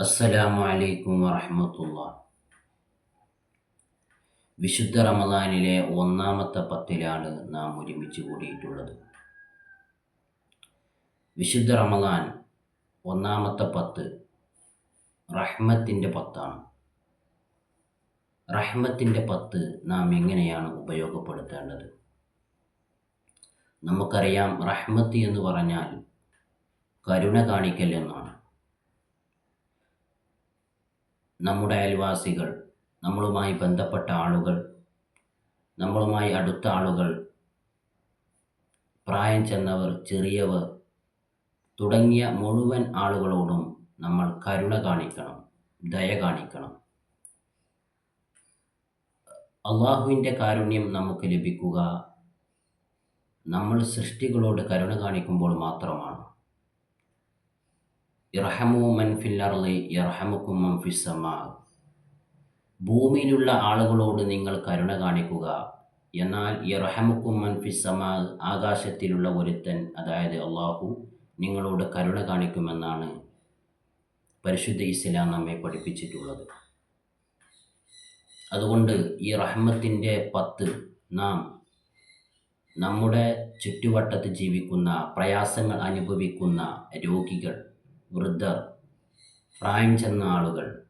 അസ്സലാമു അലൈക്കും വറഹമത്തുള്ള. വിശുദ്ധ റമദാനിലെ ഒന്നാമത്തെ പത്തിലാണ് നാം ഒരുമിച്ച് കൂടിയിട്ടുള്ളത്. വിശുദ്ധ റമദാൻ ഒന്നാമത്തെ പത്ത് റഹ്മത്തിന്റെ പത്താണ്. റഹ്മത്തിന്റെ പത്ത് നാം എങ്ങനെയാണ് ഉപയോഗപ്പെടുത്തേണ്ടത്? നമുക്കറിയാം റഹ്മത്ത് എന്ന് പറഞ്ഞാൽ കരുണ കാണിക്കൽ എന്നാണ്. നമ്മുടെ അയൽവാസികൾ നമ്മളുമായി ബന്ധപ്പെട്ട ആളുകൾ നമ്മളുമായി അടുത്ത ആളുകൾ പ്രായം ചെന്നവർ ചെറിയവർ തുടങ്ങിയ മുഴുവൻ ആളുകളോടും നമ്മൾ കരുണ കാണിക്കണം ദയ കാണിക്കണം. അള്ളാഹുവിന്റെ കാരുണ്യം നമുക്ക് ലഭിക്കുക നമ്മൾ സൃഷ്ടികളോട് കരുണ കാണിക്കുമ്പോൾ മാത്രമാണ്. ഇർഹമു മൻഫിൽ ഇറഹമുക്കും മൻഫിസമാ ഭൂമിയിലുള്ള ആളുകളോട് നിങ്ങൾ കരുണ കാണിക്കുക. എന്നാൽ ഇറഹമുക്കും മൻഫിസമ ആകാശത്തിലുള്ള ഒരുത്തൻ അതായത് അള്ളാഹു നിങ്ങളോട് കരുണ കാണിക്കുമെന്നാണ് പരിശുദ്ധ ഇസ്ലാം നമ്മെ പഠിപ്പിച്ചിട്ടുള്ളത്. അതുകൊണ്ട് ഈ റഹ്മത്തിന്റെ പത്ത് നാം നമ്മുടെ ചുറ്റുവട്ടത്ത് ജീവിക്കുന്ന പ്രയാസങ്ങൾ അനുഭവിക്കുന്ന രോഗികൾ വൃദ്ധർ പ്രായം ചെന്ന ആളുകൾ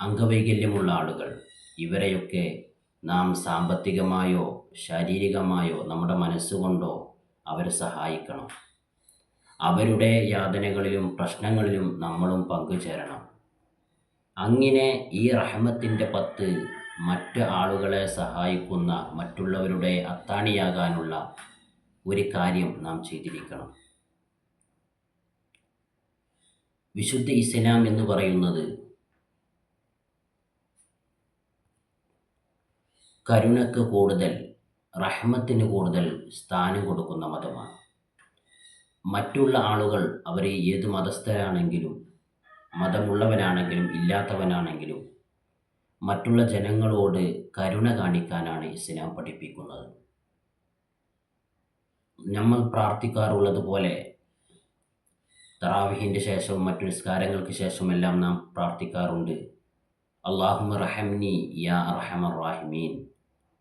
അംഗവൈകല്യമുള്ള ആളുകൾ ഇവരെയൊക്കെ നാം സാമ്പത്തികമായോ ശാരീരികമായോ നമ്മുടെ മനസ്സുകൊണ്ടോ അവരെ സഹായിക്കണം. അവരുടെ യാതനകളിലും പ്രശ്നങ്ങളിലും നമ്മളും പങ്കുചേരണം. അങ്ങനെ ഈ റഹ്മത്തിന്റെ പത്ത് മറ്റ് ആളുകളെ സഹായിക്കുന്ന മറ്റുള്ളവരുടെ അത്താണിയാകാനുള്ള ഒരു കാര്യം നാം ചെയ്തിരിക്കണം. വിശുദ്ധ ഇസ്ലാം എന്ന് പറയുന്നത് കരുണക്ക് കൂടുതൽ റഹ്മത്തിന് കൂടുതൽ സ്ഥാനം കൊടുക്കുന്ന മതമാണ്. മറ്റുള്ള ആളുകൾ അവരെ ഏത് മതസ്ഥരാണെങ്കിലും മതമുള്ളവനാണെങ്കിലും ഇല്ലാത്തവനാണെങ്കിലും മറ്റുള്ള ജനങ്ങളോട് കരുണ കാണിക്കാനാണ് ഇസ്ലാം പഠിപ്പിക്കുന്നത്. നമ്മൾ പ്രാർത്ഥിക്കാറുള്ളത് പോലെ തറാവിഹിന്റെ ശേഷവും മറ്റു നിസ്കാരങ്ങൾക്ക് ശേഷമെല്ലാം നാം പ്രാർത്ഥിക്കാറുണ്ട്. അള്ളാഹുമ റഹംനി യാ റഹമർ റാഹിമീൻ.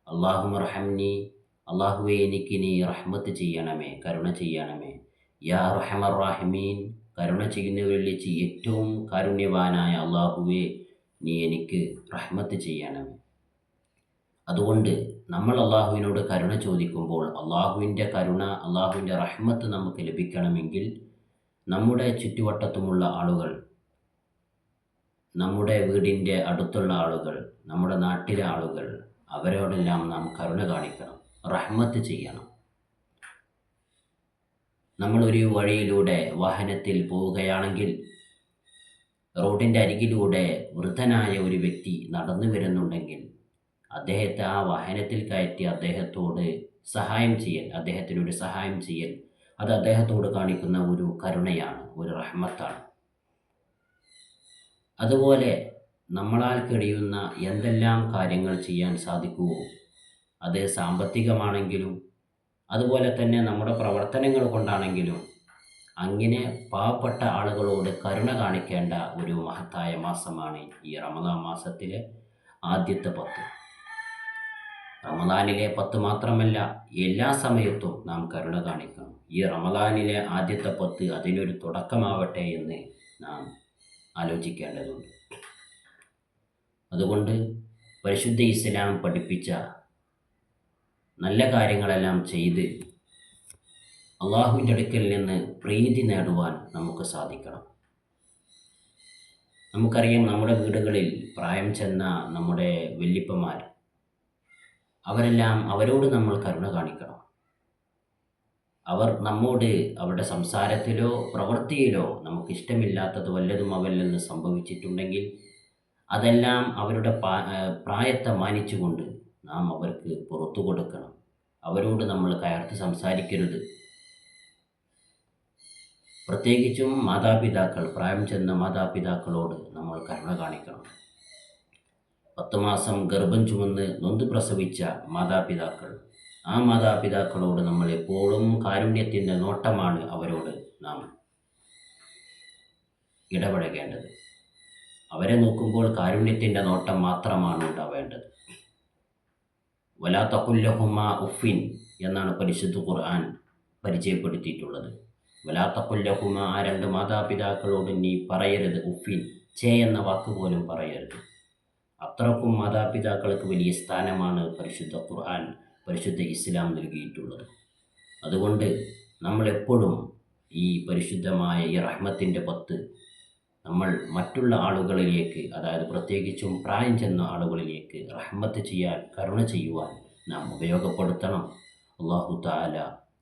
അള്ളാഹുമ റഹംനി അള്ളാഹുവെ എനിക്ക് നീ റഹ്മത്ത് ചെയ്യണമേ കരുണ ചെയ്യണമേ. യാ റഹമർ റാഹിമീൻ കരുണ ചെയ്യുന്നവരിൽ വെച്ച് ഏറ്റവും കാരുണ്യവാനായ അള്ളാഹുവെ നീ എനിക്ക് റഹ്മത്ത് ചെയ്യണമേ. അതുകൊണ്ട് നമ്മൾ അള്ളാഹുവിനോട് കരുണ ചോദിക്കുമ്പോൾ അള്ളാഹുവിന്റെ കരുണ അള്ളാഹുവിന്റെ റഹ്മത്ത് നമുക്ക് ലഭിക്കണമെങ്കിൽ നമ്മുടെ ചുറ്റുവട്ടത്തുമുള്ള ആളുകൾ നമ്മുടെ വീടിന്റെ അടുത്തുള്ള ആളുകൾ നമ്മുടെ നാട്ടിലെ ആളുകൾ അവരോടെല്ലാം നാം കരുണ കാണിക്കണം റഹ്മത്ത് ചെയ്യണം. നമ്മളൊരു വഴിയിലൂടെ വാഹനത്തിൽ പോവുകയാണെങ്കിൽ റോഡിന്റെ അരികിലൂടെ വൃദ്ധനായ ഒരു വ്യക്തി നടന്നു വരുന്നുണ്ടെങ്കിൽ അദ്ദേഹത്തെ ആ വാഹനത്തിൽ കയറ്റി അദ്ദേഹത്തോട് സഹായം ചെയ്യൽ അദ്ദേഹത്തിനൊരു സഹായം ചെയ്യൽ അത് അദ്ദേഹത്തോട് കാണിക്കുന്ന ഒരു കരുണയാണ് ഒരു റഹ്മത്താണ്. അതുപോലെ നമ്മളാൽ കഴിയുന്ന എന്തെല്ലാം കാര്യങ്ങൾ ചെയ്യാൻ സാധിക്കുമോ അത് സാമ്പത്തികമാണെങ്കിലും അതുപോലെ തന്നെ നമ്മുടെ പ്രവർത്തനങ്ങൾ കൊണ്ടാണെങ്കിലും അങ്ങനെ പാവപ്പെട്ട ആളുകളോട് കരുണ കാണിക്കേണ്ട ഒരു മഹത്തായ മാസമാണ് ഈ റമദാ മാസത്തിലെ ആദ്യത്തെ പത്ത്. റമദാനിലെ പത്ത് മാത്രമല്ല എല്ലാ സമയത്തും നാം കരുണ കാണിക്കണം. ഈ റമദാനിലെ ആദ്യത്തെ പത്ത് അതിനൊരു തുടക്കമാവട്ടെ എന്ന് നാം ആലോചിക്കേണ്ടതുണ്ട്. അതുകൊണ്ട് പരിശുദ്ധ ഇസ്ലാം പഠിപ്പിച്ച നല്ല കാര്യങ്ങളെല്ലാം ചെയ്ത് അള്ളാഹുവിന്റെ അടുക്കൽ നിന്ന് പ്രീതി നേടുവാൻ നമുക്ക് സാധിക്കണം. നമുക്കറിയാം നമ്മുടെ വീടുകളിൽ പ്രായം ചെന്ന നമ്മുടെ വല്യപ്പന്മാർ അവരെല്ലാം അവരോട് നമ്മൾ കരുണ കാണിക്കണം. അവർ നമ്മോട് അവരുടെ സംസാരത്തിലോ പ്രവൃത്തിയിലോ നമുക്കിഷ്ടമില്ലാത്തത് വല്ലതും അവരിൽ നിന്ന് സംഭവിച്ചിട്ടുണ്ടെങ്കിൽ അതെല്ലാം അവരുടെ പ്രായത്തെ മാനിച്ചുകൊണ്ട് നാം അവർക്ക് പുറത്തു കൊടുക്കണം. അവരോട് നമ്മൾ കയർത്ത് സംസാരിക്കരുത്. പ്രത്യേകിച്ചും മാതാപിതാക്കൾ പ്രായം ചെന്ന മാതാപിതാക്കളോട് നമ്മൾ കരുണ കാണിക്കണം. പത്ത് മാസം ഗർഭം ചുമന്ന് നൊന്ത് പ്രസവിച്ച മാതാപിതാക്കൾ. ആ മാതാപിതാക്കളോട് നമ്മൾ എപ്പോഴും കാരുണ്യത്തിന്റെ നോട്ടമാണ് അവരോട് നാം ഇടപഴകേണ്ടത്. അവരെ നോക്കുമ്പോൾ കാരുണ്യത്തിന്റെ നോട്ടം മാത്രമാണ് ഉണ്ടാവേണ്ടത്. വലാ ഉഫിൻ എന്നാണ് പരിശുദ്ധ ഖുർആൻ പരിചയപ്പെടുത്തിയിട്ടുള്ളത്. വലാ ആ രണ്ട് മാതാപിതാക്കളോട് നീ പറയരുത് ഉഫിൻ ചേ എന്ന വാക്ക് പോലും പറയരുത്. അത്രക്കും മാതാപിതാക്കൾക്ക് വലിയ സ്ഥാനമാണ് പരിശുദ്ധ ഖുർആൻ പരിശുദ്ധ ഇസ്ലാം നൽകിയിട്ടുള്ളത്. അതുകൊണ്ട് നമ്മളെപ്പോഴും ഈ പരിശുദ്ധമായ ഈ റഹ്മത്തിന്റെ പത്ത് നമ്മൾ മറ്റുള്ള ആളുകളിലേക്ക് അതായത് പ്രത്യേകിച്ചും പ്രായം ചെന്ന ആളുകളിലേക്ക് റഹ്മത്ത് ചെയ്യാൻ കരുണ ചെയ്യുവാൻ നാം ഉപയോഗപ്പെടുത്തണം. അള്ളാഹു താല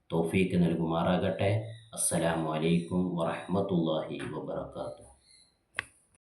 തോഫീക്ക് നൽകുമാറാകട്ടെ. അസ്സലാമു അലൈക്കും വറഹ്മത്തുള്ളാഹി വബർക്കാത്തു